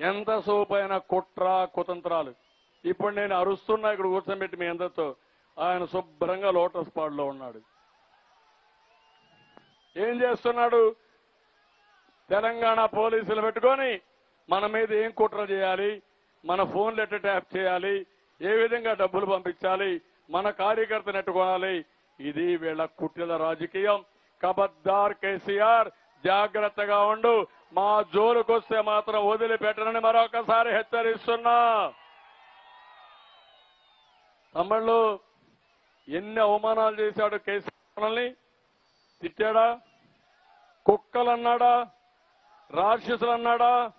ఎంత సోపైన కుట్ర కుతంత్రాలు. ఇప్పుడు నేను అరుస్తున్నా ఇక్కడ కూర్చోబెట్టి మీ అందరితో. ఆయన శుభ్రంగా లోటస్ పాడులో ఉన్నాడు. ఏం చేస్తున్నాడు? తెలంగాణ పోలీసులు పెట్టుకొని మన మీద ఏం కుట్ర చేయాలి? మన ఫోన్లు ఎట్ట ట్యాప్ చేయాలి? ఏ విధంగా డబ్బులు పంపించాలి? మన కార్యకర్తను ఎట్టుకోవాలి ఇది వీళ్ళ కుట్రల రాజకీయం. కబద్దార్ కేసీఆర్ జాగ్రత్తగా ఉండు. మా జోలుకొస్తే మాత్రం వదిలిపెట్టనని మరొకసారి హెచ్చరిస్తున్నా. తమ్ముళ్ళు ఎన్ని అవమానాలు చేశాడు కేసీఆర్ మనల్ని? తిట్టాడా? కుక్కలన్నాడా? రాక్షసులు అన్నాడా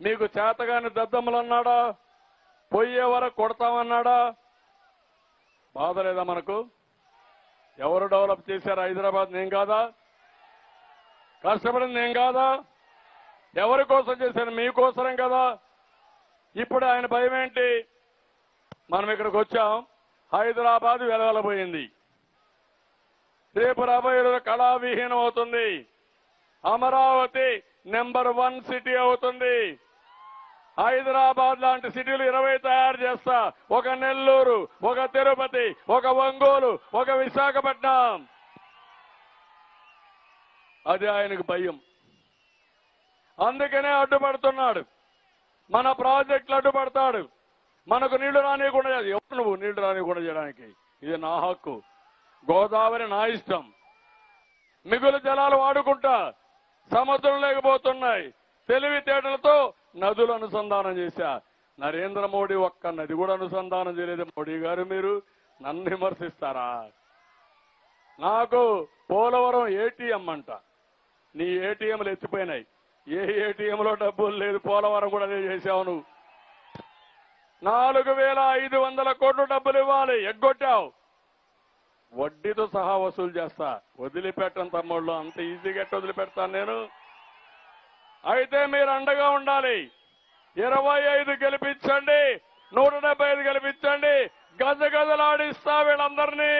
మీకు చేతగాని దద్దమ్మలు అన్నాడా పోయే వరకు కొడతామన్నాడా? బాధ లేదా మనకు? ఎవరు డెవలప్ చేశారు హైదరాబాద్? నేను కాదా? కష్టపడింది నేను కాదా? ఎవరి కోసం చేశాను? మీకోసరం కదా. ఇప్పుడు ఆయన భయం ఏంటి? మనం ఇక్కడికి వచ్చాం. హైదరాబాద్ వెలవెలబోయింది. రేపు రాబోయే రోజు కళావిహీనం అవుతుంది. అమరావతి నెంబర్ వన్ సిటీ అవుతుంది. హైదరాబాద్ లాంటి సిటీలు ఇరవై తయారు చేస్తా. ఒక నెల్లూరు ఒక తిరుపతి ఒక ఒంగోలు ఒక విశాఖపట్నం. అది ఆయనకు భయం. అందుకనే అడ్డుపడుతున్నాడు. మన ప్రాజెక్టులు అడ్డుపడతాడు. మనకు నీళ్ళు రానియకుండా చేయాలి. ఎవరు నువ్వు నీళ్ళు రానియకుండా చేయడానికి? ఇది నా హక్కు. గోదావరి నా ఇష్టం. మిగులు జలాలు వాడుకుంటా సముద్రం లేకపోతున్నాయి. తెలివితేటలతో నదులు అనుసంధానం చేశా. నరేంద్ర మోడీ ఒక్క నది కూడా అనుసంధానం చేయలేదు. మోడీ గారు మీరు నన్ను విమర్శిస్తారా? నాకు పోలవరం ఏటీఎం అంట. నీ ఏటీఎంలు ఎత్తిపోయినాయి. ఏ ఏటీఎంలో డబ్బులు లేదు పోలవరం కూడా నేను చేశావు నువ్వు. నాలుగు వేల ఐదు వందల కోట్లు డబ్బులు ఇవ్వాలి ఎగ్గొట్టావు. వడ్డీతో సహా వసూలు చేస్తా. వదిలిపెట్టను తమ్ముళ్ళు అంత ఈజీగా వదిలిపెడతాను నేను? అయితే మీరు అండగా ఉండాలి. ఇరవై ఐదు గెలిపించండి నూట డెబ్బై ఐదు గెలిపించండి. గజ గజలాడిస్తా వీళ్ళందరినీ.